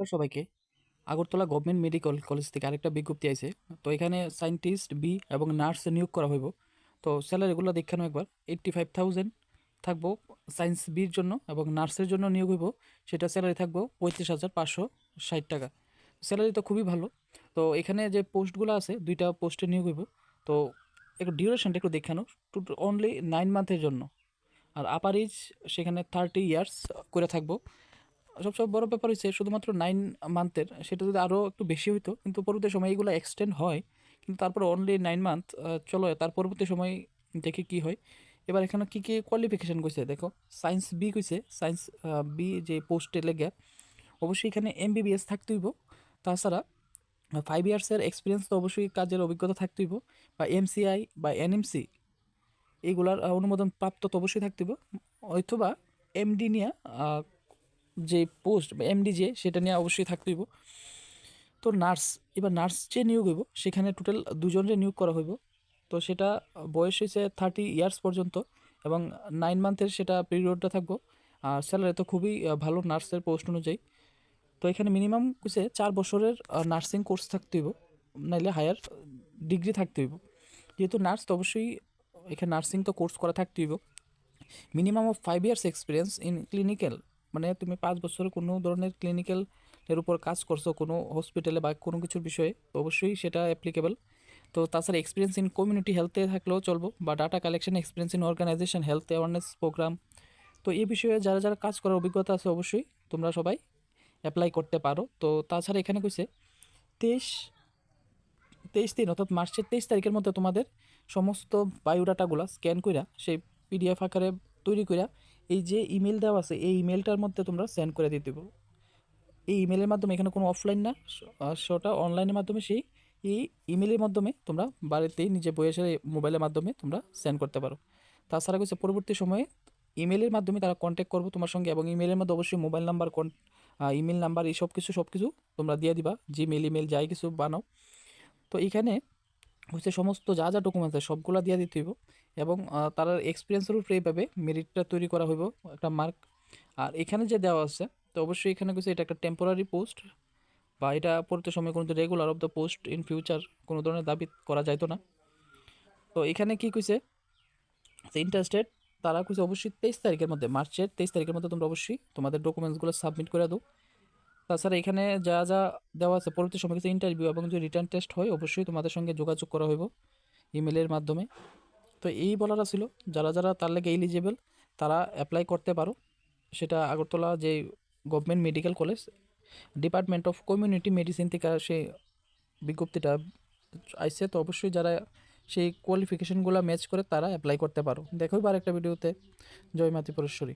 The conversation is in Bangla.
নমস্কার সবাইকে। আগরতলা গভর্নমেন্ট মেডিকেল কলেজ থেকে আরেকটা বিজ্ঞপ্তি আছে তো এখানে সায়েন্টিস্ট বি এবং নার্স নিয়োগ করা হইব। তো স্যালারিগুলো দেখানো একবার। এইট্টি ফাইভ থাউজেন্ড থাকব সায়েন্স বির জন্য এবং নার্সের জন্য নিয়োগ হইব। সেটা স্যালারি থাকব পঁয়ত্রিশ হাজার পাঁচশো ষাট টাকা। স্যালারি তো খুবই ভালো। তো এখানে যে পোস্টগুলো আছে, দুইটা পোস্টে নিয়োগ হইব। তো একটু ডিউরেশনটা একটু দেখানো টু অনলি নাইন মান্থের জন্য। আর আপার এজ সেখানে থার্টি ইয়ার্স করে থাকব। সবচেয়ে বড় ব্যাপার হচ্ছে শুধুমাত্র নাইন মান্থের সেটা যদি আরও একটু বেশি হইতো, কিন্তু পরবর্তী সময় এগুলো এক্সটেন্ড হয়, কিন্তু তারপর অনলি নাইন মান্থ চলো, তার পরবর্তী সময় দেখে কি হয়। এবার এখানে কী কী কোয়ালিফিকেশান কইছে, দেখো সায়েন্স বি কইছে সায়েন্স বি যে পোস্টে লেগে, অবশ্যই এখানে এমবিবিএস থাকতে হইব। তাছাড়া ফাইভ ইয়ার্সের এক্সপিরিয়েন্স তো অবশ্যই কাজের অভিজ্ঞতা থাকতে হইব, বা এমসিআই বা এনএমসি এইগুলার অনুমোদন প্রাপ্ত তো অবশ্যই থাকতে হইব। অথবা এমডি নিয়ে যে পোস্ট বা এমডি যে সেটা নিয়ে অবশ্যই থাকতে হইব। তো নার্স, এবার নার্স যে নিয়োগ হইব, সেখানে টোটাল দুজনের নিয়োগ করা হইব, তো সেটা বয়স হয়েছে থার্টি ইয়ার্স পর্যন্ত এবং নাইন মান্থের সেটা পিরিয়ডটা থাকব। আর স্যালারি তো খুবই ভালো নার্সের পোস্ট অনুযায়ী। তো এখানে মিনিমাম কিছু চার বছরের নার্সিং কোর্স থাকতে হইব, নাইলে হায়ার ডিগ্রি থাকতে হইব। যেহেতু নার্স, তো অবশ্যই এখানে নার্সিং তো কোর্স করা থাকতে হইব। Minimum of five years experience in clinical মানে তুমি পাঁচ বছরের কোনো ধরনের ক্লিনিক্যাল এর উপর কাজ করছ, কোনো হসপিটালে বা কোনো কিছুর বিষয়ে অবশ্যই সেটা অ্যাপ্লিকেবল তো তাছাড়া এক্সপিরিয়েন্স ইন কমিউনিটি হেলথে থাকলেও চলবো বা data collection experience in organisation health awareness programme তো এই বিষয়ে যারা যারা কাজ করার অভিজ্ঞতা আছে অবশ্যই তোমরা সবাই অ্যাপ্লাই করতে পারো। তো তাছাড়া এখানে কইছে, তেইশ তেইশ দিন অর্থাৎ মার্চের তেইশ তারিখের মধ্যে তোমাদের সমস্ত বায়োডাটাগুলো স্ক্যান কইরা, সেই পিডিএফ আকারে তৈরি কইরা এই যে ইমেল দেওয়া আছে, এই ইমেলটার মধ্যে তোমরা সেন্ড করে দিতে পারো এই ইমেলের মাধ্যমে এখানে কোনো অফলাইন না সেটা অনলাইনের মাধ্যমে সেই, এই ইমেলের মাধ্যমে তোমরা বাড়িতেই নিজে বসে মোবাইলের মাধ্যমে তোমরা সেন্ড করতে পারো। তাছাড়া কিছু পরবর্তী সময়ে ইমেলের মাধ্যমে তারা কন্ট্যাক্ট করব তোমার সঙ্গে এবং ইমেলের মধ্যে অবশ্যই মোবাইল নাম্বার কন ইমেল নাম্বার এই সব কিছু সব কিছু তোমরা দিয়ে দিবা। জিমেল ইমেল যাই কিছু বানাও। তো এখানে হচ্ছে সমস্ত যা যা ডকুমেন্টস আছে সবগুলো দিয়ে দিতে হইব এবং তার এক্সপিরিয়েন্সের উপরে এইভাবে মেরিটটা তৈরি করা হইব একটা মার্ক আর এখানে যে দেওয়া আছে, তো অবশ্যই এখানে কিছু এটা একটা টেম্পোরারি পোস্ট বা এটা পরবর্তী সময় কোনো regular of the post in future কোনো ধরনের দাবি করা যাইতো না। তো এখানে কি কইছে? ইন্টারেস্টেড তারা কইছে অবশ্যই তেইশ তারিখের মধ্যে, মার্চের তেইশ তারিখের মধ্যে তোমরা অবশ্যই তোমাদের ডকুমেন্টসগুলো সাবমিট করে দাও। তাছাড়া এখানে যা যা দেওয়া আছে, পরবর্তী সময় কিছু ইন্টারভিউ এবং যদি রিটার্ন টেস্ট হয়, অবশ্যই তোমাদের সঙ্গে যোগাযোগ করা হইব ইমেলের মাধ্যমে। তো এই বলাটা ছিল, যারা যারা তার লেগে এলিজিবল তারা অ্যাপ্লাই করতে পারো। সেটা আগরতলা যে government medical college department of community medicine থেকে সেই বিজ্ঞপ্তিটা আইসে। তো অবশ্যই যারা সেই কোয়ালিফিকেশনগুলো ম্যাচ করে, তারা অ্যাপ্লাই করতে পারো। দেখো আর একটা ভিডিওতে জয় পরেশ্বরী।